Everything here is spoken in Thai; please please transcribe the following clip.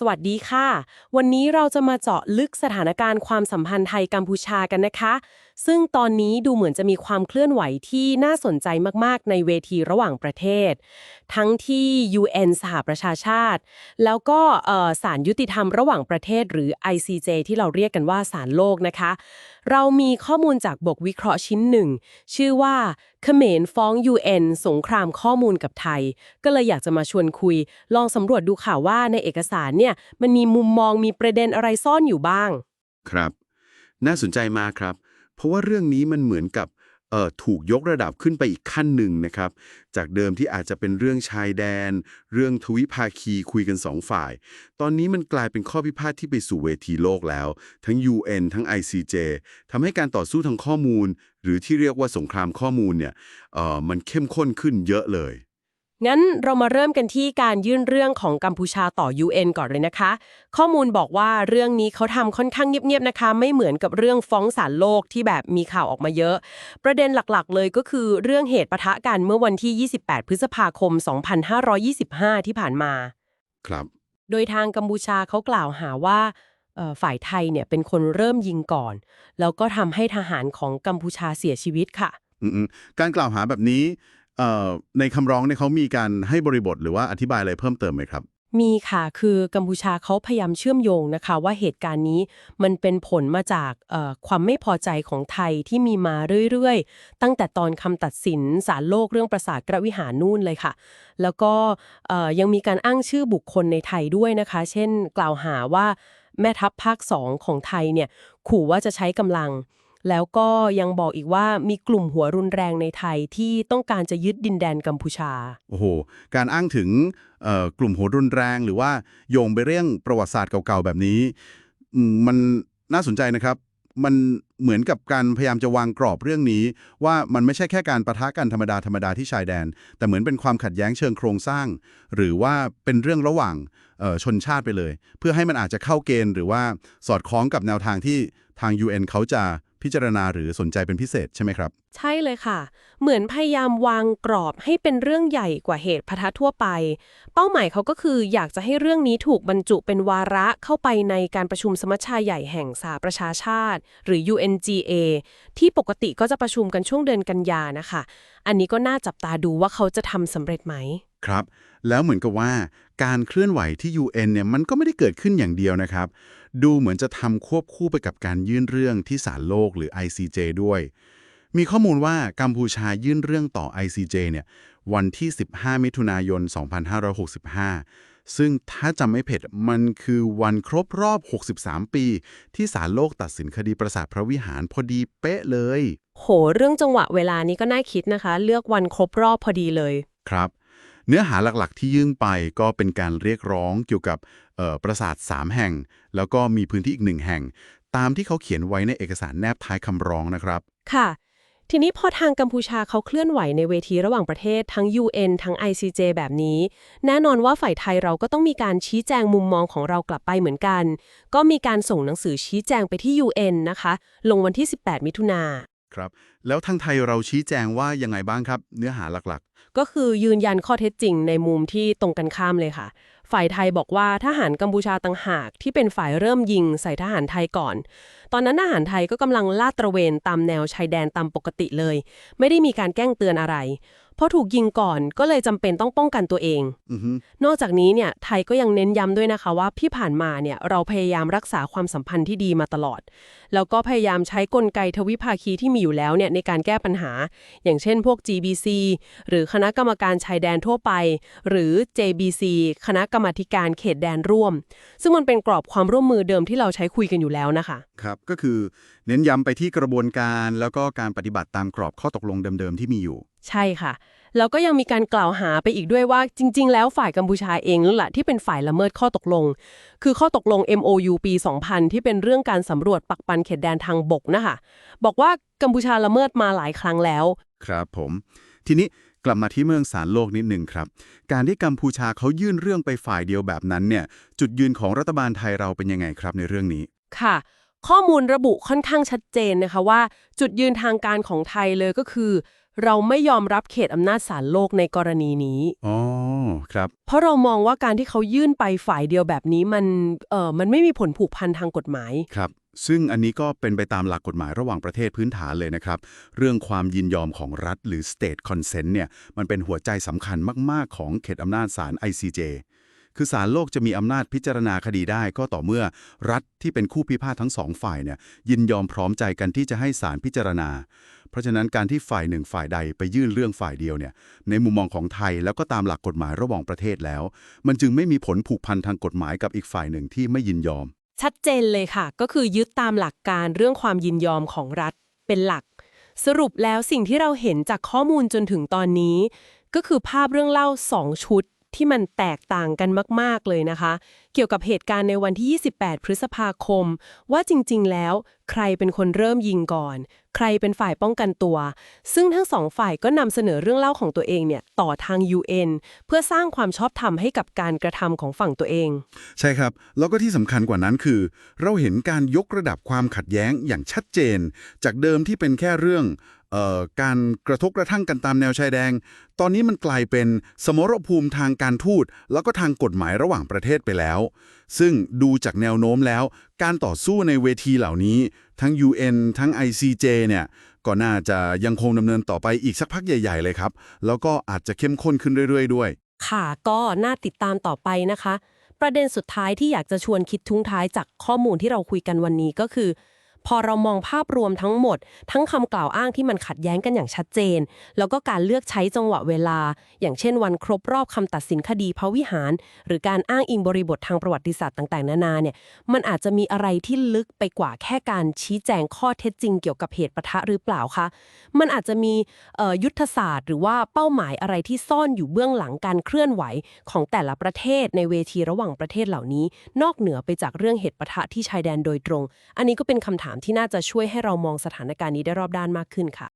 สวัสดีค่ะ วันนี้เราจะมาเจาะลึกสถานการณ์ความสัมพันธ์ไทยกัมพูชากันนะคะ ซึ่งตอนนี้ดูเหมือนจะมีความเคลื่อนไหวที่น่าสนใจมากๆ ในเวทีระหว่างประเทศ ทั้งที่ UN สหประชาชาติ แล้วก็ศาลยุติธรรมระหว่างประเทศหรือ ICJ ที่เราเรียกกันว่าศาลโลกนะคะ เรามีข้อมูลจากบทวิเคราะห์ชิ้นหนึ่ง ชื่อว่าเขมรฟ้อง UN สงครามข้อมูลกับไทย ก็เลยอยากจะมาชวนคุย ลองสำรวจดูค่ะว่าในเอกสารเนี่ยมันมีมุมมองมีประเด็นอะไรซ่อนอยู่บ้าง ครับ น่าสนใจมากครับ เพราะว่าเรื่องนี้มันเหมือนกับ ถูกยกระดับขึ้นไปอีกขั้นหนึ่งนะครับ จากเดิมที่อาจจะเป็นเรื่องชายแดน เรื่องทวิภาคีคุยกันสองฝ่าย ตอนนี้มันกลายเป็นข้อพิพาทที่ไปสู่เวทีโลกแล้ว ทั้ง UN ทั้ง ICJ ทำให้การต่อสู้ทางข้อมูล หรือที่เรียกว่าสงครามข้อมูลเนี่ยเอ่อมันเข้มข้นขึ้นเยอะเลย งั้นเรามาเริ่มกันที่การยื่นเรื่องของกัมพูชาต่อ UN ก่อนเลยนะคะ ข้อมูลบอกว่าเรื่องนี้เขาทำค่อนข้างเงียบๆนะคะ ไม่เหมือนกับเรื่องฟ้องศาลโลกที่แบบมีข่าวออกมาเยอะ ประเด็นหลักๆ เลยก็คือเรื่องเหตุปะทะกันเมื่อวันที่ 28 พฤษภาคม 2525 ที่ผ่านมา ครับ โดยทางกัมพูชาเขากล่าวหาว่าเอ่อฝ่ายไทยเนี่ยเป็นคนเริ่มยิงก่อน แล้วก็ทำให้ทหารของกัมพูชาเสียชีวิตค่ะอืมๆการกล่าวหาแบบนี้เอ่อ ในคำร้องเนี่ยเขามีการให้บริบทหรือว่าอธิบายอะไรเพิ่มเติมไหมครับ มีค่ะคือกัมพูชาเขาพยายามเชื่อมโยงนะคะ ว่าเหตุการณ์นี้มันเป็นผลมาจากเอ่อความไม่พอใจของไทยที่มีมาเรื่อยๆ ตั้งแต่ตอนคำตัดสินศาลโลกเรื่องปราสาทกระวิหารนู่นเลยค่ะ แล้วก็เอ่อยังมีการอ้างชื่อบุคคลในไทยด้วยนะคะ เช่น กล่าวหาว่าแม่ทัพภาคสองของไทยเนี่ยขู่ว่าจะใช้กำลัง แล้วก็ยังบอกอีกว่ามีกลุ่มหัวรุนแรงในไทยที่ต้องการจะยึดดินแดนกัมพูชา โอ้โห การอ้างถึงกลุ่มโหดรุนแรงหรือว่าโยงไปเรื่องประวัติศาสตร์เก่าๆแบบนี้ มันน่าสนใจนะครับ มันเหมือนกับการพยายามจะวางกรอบเรื่องนี้ ว่ามันไม่ใช่แค่การประทะกันธรรมดาธรรมดาที่ชายแดน แต่เหมือนเป็นความขัดแย้งเชิงโครงสร้าง หรือว่าเป็นเรื่องระหว่างชนชาติไปเลย เพื่อให้มันอาจจะเข้าเกณฑ์ หรือว่าสอดคล้องกับแนวทางที่ทาง UN เขาจะ พิจารณาหรือสนใจเป็นพิเศษใช่ไหมครับ ใช่เลยค่ะเหมือนพยายามวางกรอบให้เป็นเรื่องใหญ่กว่าเหตุพะทะทั่วไป เป้าหมายเขาก็คืออยากจะให้เรื่องนี้ถูกบรรจุเป็นวาระเข้าไปในการประชุมสมัชชาใหญ่แห่งสหประชาชาติ หรือ UNGA ที่ปกติก็จะประชุมกันช่วงเดือนกันยานะคะ อันนี้ก็น่าจับตาดูว่าเขาจะทำสำเร็จไหม ครับ แล้วเหมือนกับว่าการเคลื่อนไหวที่ UN เนี่ยมันก็ไม่ได้เกิดขึ้นอย่างเดียวนะครับ ดูเหมือนจะทำควบคู่ไปกับการยื่นเรื่องที่ศาลโลกหรือ ICJ ด้วย มีข้อมูลว่ากัมพูชายื่นเรื่องต่อ ICJ เนี่ยวันที่ 15 มิถุนายน 2565 ซึ่งถ้าจำไม่ผิดมันคือวันครบรอบ 63 ปี ที่ศาลโลกตัดสินคดีปราสาทพระวิหารพอดีเป๊ะเลย โห เรื่องจังหวะเวลานี้ก็น่าคิดนะคะ เลือกวันครบรอบพอดีเลย ครับ เนื้อหาหลักๆ ที่ยื่นไปก็เป็นการเรียกร้องเกี่ยวกับเอ่อปราสาท 3 แห่ง แล้วก็มีพื้นที่อีกหนึ่งแห่ง ตามที่เขาเขียนไว้ในเอกสารแนบท้ายคำร้องนะครับ ค่ะ ทีนี้พอทางกัมพูชาเขาเคลื่อนไหวในเวทีระหว่างประเทศทั้ง UN ทั้ง ICJ แบบนี้ แน่นอนว่าฝ่ายไทยเราก็ต้องมีการชี้แจงมุมมองของเรากลับไปเหมือนกัน ก็มีการส่งหนังสือชี้แจงไปที่ UN นะคะ ลงวันที่ 18 มิถุนาครับ แล้วทางไทยเราชี้แจงว่ายังไงบ้างครับ เนื้อหาหลักก็คือยืนยันข้อเท็จจริงในมุมที่ตรงกันข้ามเลยค่ะ ฝ่ายไทยบอกว่าทหารกัมพูชาต่างหากที่เป็นฝ่ายเริ่มยิงใส่ทหารไทยก่อน ตอนนั้นทหารไทยก็กำลังลาดตระเวนตามแนวชายแดนตามปกติเลย ไม่ได้มีการแกล้งเตือนอะไร เพราะถูกยิงก่อนก็เลยจำเป็นต้องป้องกันตัวเองๆอือฮึนอกจากนี้เนี่ยไทยก็ยังเน้นย้ำด้วยนะคะว่าที่ผ่านมาเนี่ยเราพยายามรักษาความสัมพันธ์ที่ดีมาตลอด แล้วก็พยายามใช้กลไกทวิภาคีที่มีอยู่แล้วเนี่ยในการแก้ปัญหา อย่างเช่นพวก GBC หรือคณะกรรมการชายแดนทั่วไป หรือ JBC คณะกรรมาธิการเขตแดนร่วม ซึ่งมันเป็นกรอบความร่วมมือเดิมที่เราใช้คุยกันอยู่แล้วนะคะครับก็คือเน้นย้ำไปที่กระบวนการแล้วก็การปฏิบัติตามกรอบข้อตกลงเดิมๆที่มีอยู่ใช่ค่ะ แล้วก็ยังมีการกล่าวหาไปอีกด้วยว่าจริง ๆ แล้วฝ่ายกัมพูชาเองนั่นแหละที่เป็นฝ่ายละเมิดข้อตกลง คือข้อตกลง MOU ปี 2000 ที่เป็นเรื่องการสำรวจปักปันเขตแดนทางบกนะคะบอกว่ากัมพูชาละเมิดมาหลายครั้งแล้ว ครับผม ทีนี้กลับมาที่เมืองสารโลกนิดหนึ่งครับ การที่กัมพูชาเขายื่นเรื่องไปฝ่ายเดียวแบบนั้นเนี่ย จุดยืนของรัฐบาลไทยเราเป็นยังไงครับในเรื่องนี้ ค่ะ ข้อมูลระบุค่อนข้างชัดเจนนะคะว่า จุดยืนทางการของไทยเลยก็คือ เราไม่ยอมรับเขตอำนาจศาลโลกในกรณีนี้ อ๋อ ครับ เพราะเรามองว่าการที่เขายื่นไปฝ่ายเดียวแบบนี้มันเออมันไม่มีผลผูกพันทางกฎหมาย ครับ ซึ่งอันนี้ก็เป็นไปตามหลักกฎหมายระหว่างประเทศพื้นฐานเลยนะครับ เรื่องความยินยอมของรัฐหรือ state consent เนี่ย มันเป็นหัวใจสำคัญมาก ๆ ของเขตอำนาจศาล ICJ คือศาลโลกจะมีอำนาจพิจารณาคดีได้ก็ต่อเมื่อ รัฐที่เป็นคู่พิพาททั้งสองฝ่ายเนี่ยยินยอมพร้อมใจกันที่จะให้ศาลพิจารณา เพราะฉะนั้นการที่ฝ่ายหนึ่งฝ่ายใดไปยื่นเรื่องฝ่ายเดียวเนี่ยในมุมมองของไทยแล้วก็ตามหลักกฎหมายระหว่างประเทศแล้ว มันจึงไม่มีผลผูกพันทางกฎหมายกับอีกฝ่ายหนึ่งที่ไม่ยินยอม ชัดเจนเลยค่ะ ก็คือยึดตามหลักการเรื่องความยินยอมของรัฐเป็นหลัก สรุปแล้วสิ่งที่เราเห็นจากข้อมูลจนถึงตอนนี้ ก็คือภาพเรื่องเล่า2ชุด ที่มันแตกต่างกันมาก ๆ เลยนะคะ เกี่ยวกับเหตุการณ์ในวันที่ 28 พฤษภาคม ว่าจริง ๆ แล้ว ใครเป็นคนเริ่มยิงก่อน ใครเป็นฝ่ายป้องกันตัว ซึ่งทั้งสองฝ่ายก็นำเสนอเรื่องเล่าของตัวเองเนี่ยต่อทาง UN เพื่อสร้างความชอบธรรมให้กับการกระทำของฝั่งตัวเอง ใช่ครับ แล้วก็ที่สำคัญกว่านั้นคือ เราเห็นการยกระดับความขัดแย้งอย่างชัดเจน จากเดิมที่เป็นแค่เรื่อง การกระทบกระทั่งกันตามแนวชายแดง ตอนนี้มันกลายเป็นสมรภูมิทางการทูต แล้วก็ทางกฎหมายระหว่างประเทศไปแล้ว ซึ่งดูจากแนวโน้มแล้ว การต่อสู้ในเวทีเหล่านี้ ทั้ง UN ทั้ง ICJ เนี่ยก็น่าจะยังคงดำเนินต่อไปอีกสักพักใหญ่ ๆ เลยครับ แล้วก็อาจจะเข้มข้นขึ้นเรื่อย ๆ ด้วย ค่ะก็น่าติดตามต่อไปนะคะ ประเด็นสุดท้ายที่อยากจะชวนคิดทุ้งท้ายจากข้อมูลที่เราคุยกันวันนี้ก็คือ พอเรามองภาพรวมทั้งหมด ทั้งคำกล่าวอ้างที่มันขัดแย้งกันอย่างชัดเจน แล้วก็การเลือกใช้จังหวะเวลา อย่างเช่นวันครบรอบคำตัดสินคดีพระวิหาร หรือการอ้างอิงบริบททางประวัติศาสตร์ต่าง ๆ นานาเนี่ยมันอาจจะมีอะไรที่ลึกไปกว่าแค่การชี้แจงข้อเท็จจริงเกี่ยวกับเหตุปะทะหรือเปล่าคะมันอาจจะมียุทธศาสตร์ หรือว่าเป้าหมายอะไรที่ซ่อนอยู่เบื้องหลังการเคลื่อนไหวของแต่ละประเทศในเวทีระหว่างประเทศเหล่านี้ นอกเหนือไปจากเรื่องเหตุปะทะที่ชายแดนโดยตรง อันนี้ก็เป็นคำถามที่น่าจะช่วยให้เรามองสถานการณ์นี้ได้รอบด้านมากขึ้นค่ะ